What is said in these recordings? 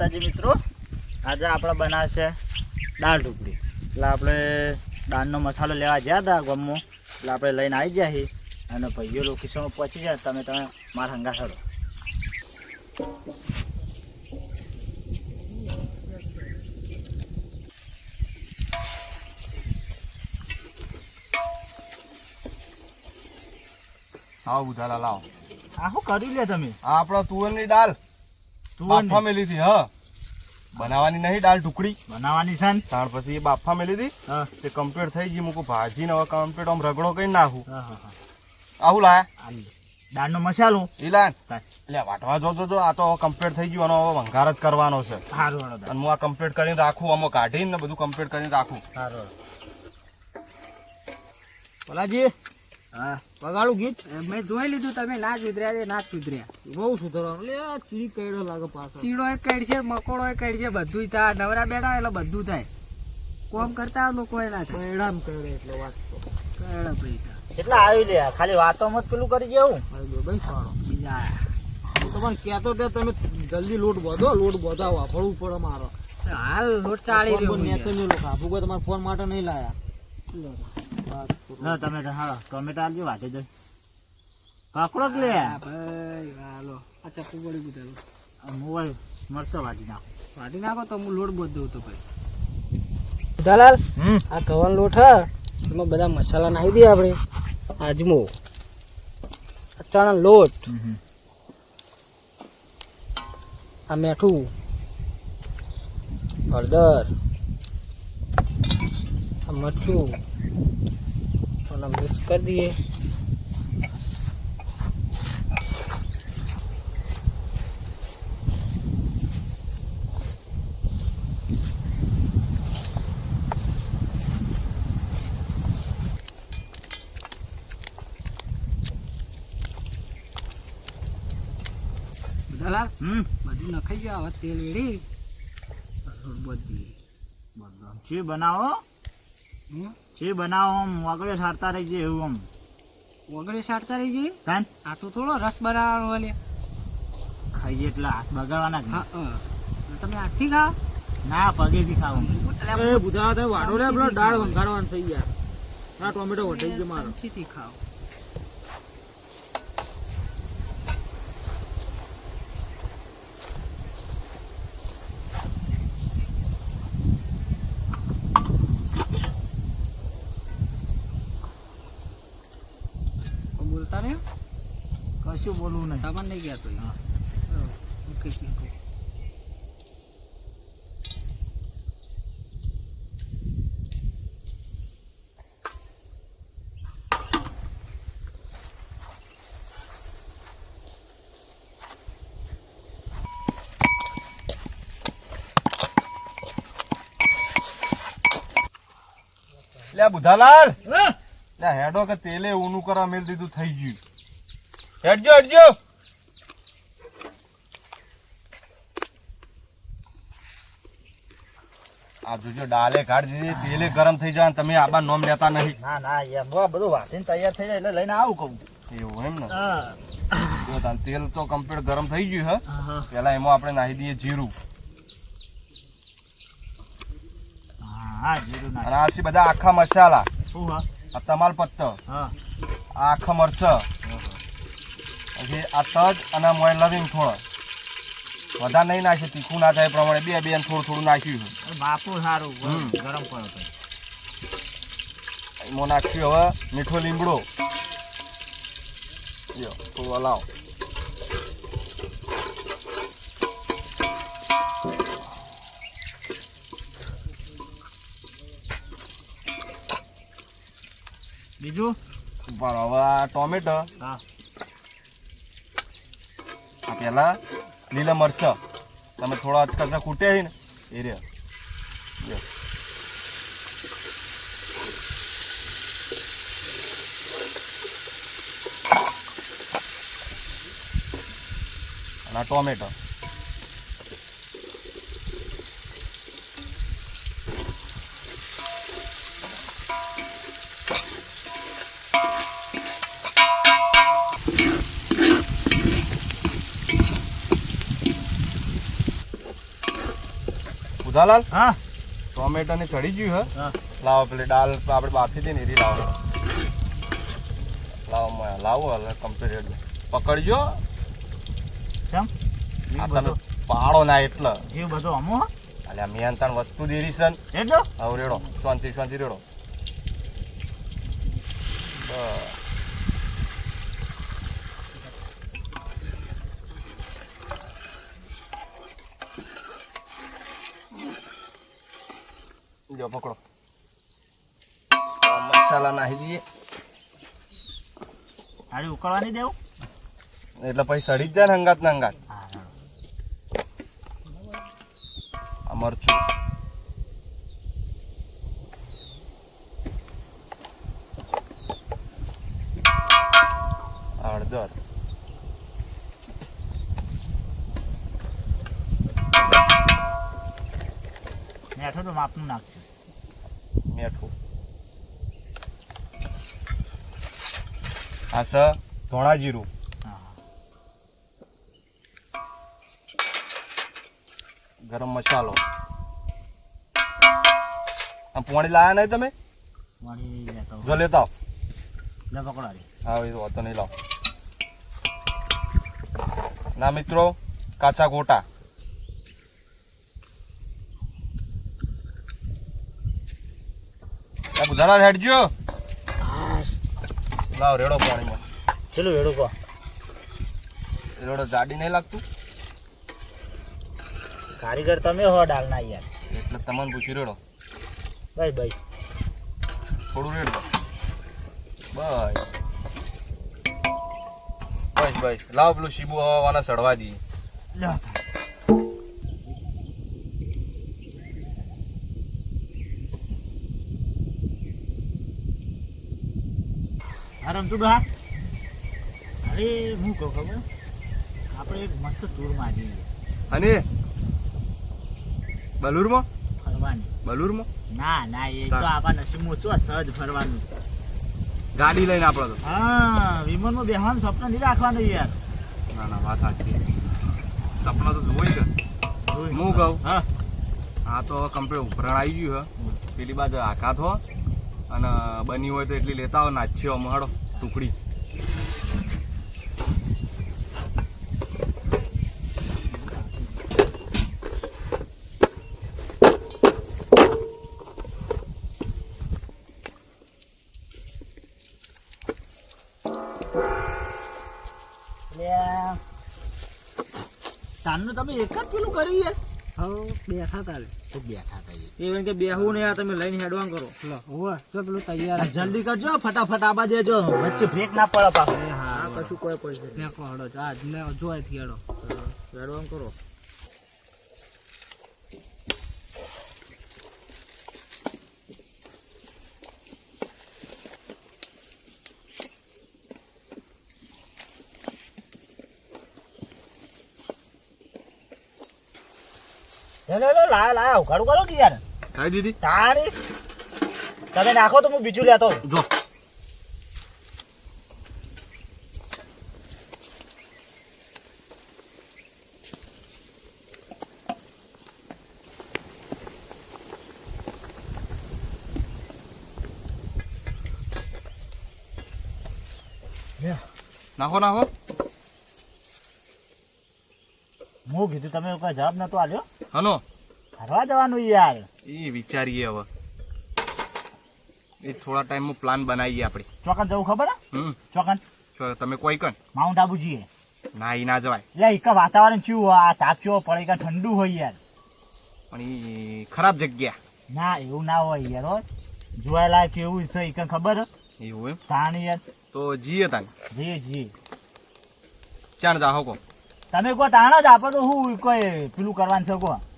માતાજી મિત્રો આજે આપણે બનાવશે છે દાળ ઢોકળી. એટલે આપણે દાળનો મસાલો લેવા ગયા હતા ગામમાં એટલે આપણે લઈને આવી ગયા છીએ અને ભાઈઓ લોકેશનમાં પહોંચી જાય તમે તમે મારા હંગા હરો આવો બુધાલા લાવો. આ શું કરી લે તમે? આપણો તુવેરની દાળ. બાફા મેલી હતી હા. બનાવવાની નહીં દાળ ટુકડી બનાવવાની છે ને? ત્યાર પછી એ બાફા મેલી હતી તે કમ્પ્લીટ થઈ ગઈ મૂકું ભાજીને હવે કમ્પ્લીટ આમ રગડો કરી નાખું. આવું લાયા. દાળનો મસાલો? એ લાયા. એટલે વાટવા જોતો તો આ તો કમ્પ્લીટ થઈ ગયું આનો હવે વંઘાર જ કરવાનો છે. સારું અને હું આ કમ્પ્લીટ કરીને રાખું આમાં કાઢીને બધું કમ્પ્લીટ કરીને રાખું. સારું હળો. હા. વગાડું ગીત? મેં જોઈ લીધું તમે ના સુધર્યા છે ના સુધર્યા. બહુ સુધરવાનું. લે ચીડી કઈડો લાગે પાછો. ચીડો એ કઈ છે મકોડો એ કઈ છે બધું થાય. નવરા બેઠા એટલે બધું થાય. કોમ કરતા આવનું કોઈ ના થાય. કઈડામ કઈડે એટલે વાત તો. કઈડા પૈસા. કેટલા આવી લે? ખાલી વાતોમાં મત પેલું કરી જેવું ભાઈ સારો. બીજા હું તમને કહેતો તે તમે જલ્દી લોટ બોધો લોટ બોધાવો વાપરવું પડે મારો. હાલ લોટ ચાળી રહ્યો હું નહીં લોકો આપું કોઈ તમારા ફોન માટે નહીં લાયા. વાત. ના તમે હાલો ટોમેટા આવજો વાટે જઈ કાકડો જ લે? ભાઈ હાલો. આ ચપ્પુ પડી ગુતેલું મોબાઈલ મરચો વાટી નાખો. વાટી નાખો તો હું લોટ બધો દઉં તો ભાઈ દલાલ આ કવન લોટ હ એમાં બધા મસાલા નાખી દઈએ આપણે. આજમો ચણા લોટ આ મેઠું હળદર આ મરચું અને મિક્સ કરી દઈએ. દલાલ હમ. બધું નખાઈ ગયું હવે તેલ બધી. છે બનાવો છે બનાવો આમ વગડે સારતા રહી જાય એવું આમ. વગડે સારતા રહી જાય કાન આ તો થોડો રસ બનાવવાનો વાલે ખાઈ જાય એટલે હાથ બગાડવાના જ હા તમે હાથથી ખાઓ? ના પગેથી ખાઓ એ બુધા વાડો રે પેલો દાળ વંગારવાનું થઈ ગયા. આ ટોમેટો વઢાઈ ગયો મારો. ચમચીથી ખાઓ બોલતા ને કશું બોલવું નહીં. તમને નહીં ગયા તો હા. મૂકી દીધું. લે બુધાલાલ લે હેડો કે તેલે ઊનું કરવા મેલ દીધું થઈ ગયું. હેડજો હેડજો. આ જોજો ડાલે કાઢ દીધી. તેલે ગરમ થઈ જાય તમે આબા નોમ લેતા નહીં. ના ના એમ બધું વાટીને તૈયાર થઈ જાય એટલે લઈને આવું કહું. એવું એમ ને? જો તાન તેલ તો કમ્પ્લીટ ગરમ થઈ ગયું હે? પેલા એમાં આપણે નાહી દઈએ જીરું. હા જીરું નાખ. બધા આખા મસાલા. શું હા? આ તમાલપત્તો હા. આખા મરચ. પછી આ તજ અને મોય લવિંગ થોડો વધારે નહીં નાખે તીખું ના થાય પ્રમાણે બે બે થોડું થોડું નાખ્યું બાપુ સારું ગરમ કરો છે એમાં નાખ્યું હવે મીઠો લીમડો. થોડું હલાવો. બીજું? બરાબર ટોમેટો હા. પેલા લીલા મરચ. તમે થોડા અચકચરા કૂટ્યા છે ને એ રહ્યા. અને આ ટોમેટો. બુધાલાલ હા. ટોમેટો ને ચડી ગયું હે? હા. લાવો પેલી દાલ આપણે બાફી દે ને એ લાવો. લાવો લાવો હવે કમ્પ્લીટ પકડજો. કેમ? પાડો ના એટલે. એ બધો અમો? અલ્યા મિયાનતાન વસ્તુ દેરી છે. એટલો હવે રેડો શાંતિ શાંતિ રેડો. બસ. જો પકડો. મસાલા નાખી દઈએ. હારી ઉકળવાની દેવું? એટલે પછી સડી જ જાય ને હંગાત ને હંગાત. મરચું. હળદર મેઠો માપનું નાખજો મીઠું. આ સ ધોળા જીરું. ગરમ મસાલો. આ પોણી લાયા નહીં તમે? વળી લેતો જો લેતા. લે પકડો. હા એ તો નહીં લાવ. ના મિત્રો કાચા ગોટા. બધાના હેડજો. લાવ રેડો પાણીમાં. ચલો રેડો કહો રેડો જાડી નહીં લાગતું? કારીગર તમે હો ડાલના યાર. એટલે તમને પૂછી રેડો. ભાઈ ભાઈ થોડું રેડો બસ બસ ભાઈ લાવ પેલું શીબુ હવાના સડવા દઈએ. લ્યો હા રમતું હા. અરે હું કહું ખબર? આપણે એક મસ્ત ટૂર મારી અને? બલુરમાં? ફરવાની. બલુરમાં? ના ના એ તો આપણા નસીબમાં છો સહજ ફરવાનું. ગાડી લઈને આપણે તો. હા વિમાનમાં બેહવાનું સ્વપ્ન નહીં રાખવાનું યાર. ના ના વાત સાચી. સપના તો જોઈ છે. હું કહું? હા. આ તો કમ્પ્લીટ ઉભરણ આવી ગયું હે પેલી બાજુ આઘાત હો. અને બની હોય તો એટલી લેતા આવો નાચ્યો અમારો ટુકડી. તાનનું તમે એક જ પેલું કર્યું યાર? હવે બેઠા તારે. તો બેઠા યાર. કે બેહું ને તમે લઈને હેડવાન કરો. લો હોવે જો પેલું તૈયાર જલ્દી કરજો ફટાફટ આબા દેજો. વચ્ચે બ્રેક ના પડે પાછું. હા કશું કોઈ પૈસે ફેંકો હડો આજ ને જોઈ થી હડો. હેડવાન કરો. લે લે લે લાય લાય ઉઘાડું કરો કે યાર? ખાઈ દીધી. તારી? તમે નાખો તો હું બીજું લેતો જો. નાખો નાખો. હું કીધું તમે કોઈ જવાબ નતો આલ્યો હનો ફરવા જવાનું યાર. એ વિચારીએ હવે. એ થોડા ટાઈમમાં પ્લાન બનાવીએ આપણે. ચોકન જવું ખબર હમ. ચોકન? તમે કોઈ કન માઉન્ટ આબુ જઈએ ના એ ના જવાય. એટલે એક વાતાવરણ ચેવું હોય, આ તાપ પડે કે ઠંડુ હોય યાર. પણ એ ખરાબ જગ્યા. ના એવું ના હોય યાર હો. જોયેલા એવું છે ઈ ખબર? એવું એમ? તાણ યાર. તો જીએ તાન જઈએ જઈએ ચાણ જાહો કો. તમે કો તાણ જ આપો તો હું કોઈ પેલું કરવાનું છે કહો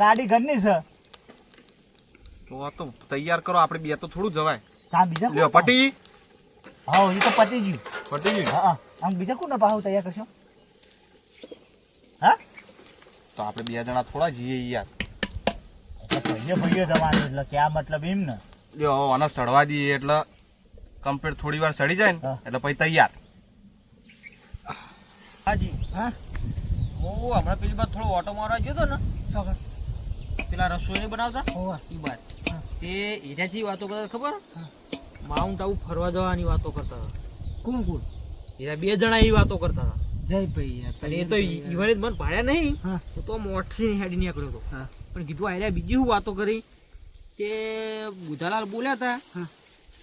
ગાડી ઘરની છે. તો આ તો તૈયાર કરો આપણે બે તો થોડું જવાય. તાણ બીજા લ્યો પટી. હા એ તો પતી ગયું પટી ગયું હા હા. આમ બીજા કોના પાહુ તૈયાર કરશો? હા? તો આપણે બે જણા થોડા જઈએ યાર. ભાઈએ ભાઈએ જવાનું એટલે ક્યાં મતલબ એમ ને. લ્યો આને સડવા દઈએ એટલે કમ્પ્લીટ થોડી વાર સડી જાય ને એટલે પછી તૈયાર. હાજી. હા? હું હમણાં પેલી બાદ થોડો ઓટો મારવા ગયો હતો ને. પેલા રસોઈ નહીં બનાવતા? એ ઈ બાદ તે એના વાતો કરતા ખબર? માઉન્ટ આવું ફરવા જવાની વાતો કરતા હતા. કોણ કોણ? હીરા બે જણા એવી વાતો કરતા હતા. જય ભાઈ એ તો ઈવને મન પાડ્યા નહીં હું. તો મોઠી હેડી નીકળ્યો હતો. પણ કીધું આયરા બીજી શું વાતો કરી? કે બુધાલાલ બોલ્યા હતા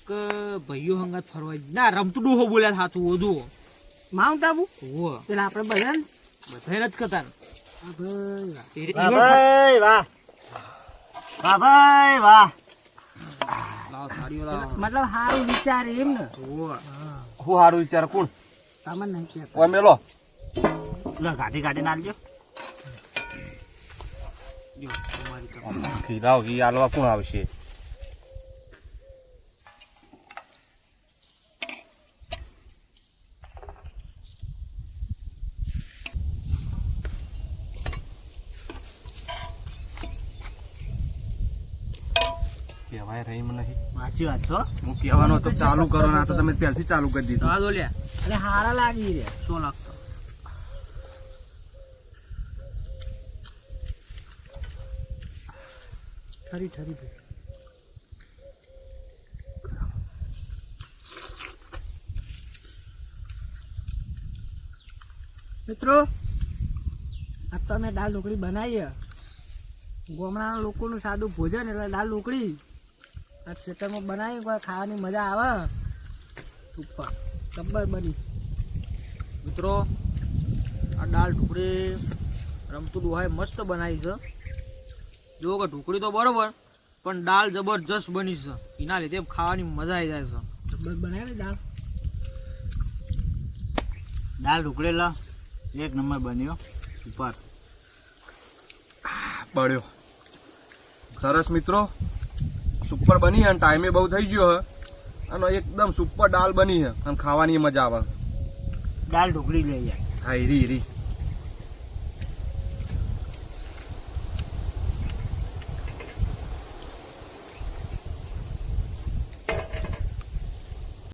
કે ભાઈઓ હંગાત ફરવા ના રમતું ડોહો બોલ્યા તું વધુ માઉન્ટ આબુ? પેલા આપણે બધા ને બધાને જ કહેતા ને. આપણે તે- વાહ. ઈવન ભાઈ વાહ. વાહ ભાઈ વાહ. મતલબ સારું વિચાર એમ ને. હું સારું વિચાર કોણ? તમે નહીં કહેતા. ઓય મેલો. લે ગાડી ગાડી નાખજો લ્યો, તમારી તરફ. ખીરાવ ઘી આલવા કોણ આવશે? સાચી વાત છો હું. કહેવાનો તો ચાલુ કરો ના તો તમે પહેલથી ચાલુ કરી દીધું. હા, બોલ્યા. અરે હારા લાગી રે શું લાગતો? ઠરી ઠરી મિત્રો આ તો અમે દાળ ઢોકળી બનાવીએ. ગામડાના લોકોનું સાદું ભોજન એટલે દાળ ઢોકળી. આ ખેતરમાં બનાવી કોઈ ખાવાની મજા આવે? ઉપર ટબ્બર બની. મિત્રો આ દાળ ઢોકળી રમતું ડોહાએ મસ્ત બનાવી છે. જુઓ કે ઢોકળી તો બરોબર પણ દાળ જબરજસ્ત બની છે. એના લીધે ખાવાની મજા આવી જાય છે. ગબ્બર બનાવી દાળ. દાળ ઢોકળેલા એક નંબર બન્યો. ઉપર. પડ્યો. સરસ મિત્રો. સુપર બની અને ટાઈમે બહુ થઈ ગયો હે. અને એકદમ સુપર દાળ બની હે. અને ખાવાની મજા આવે. દાળ ઢોકળી લઈ જાય હા રી હીરી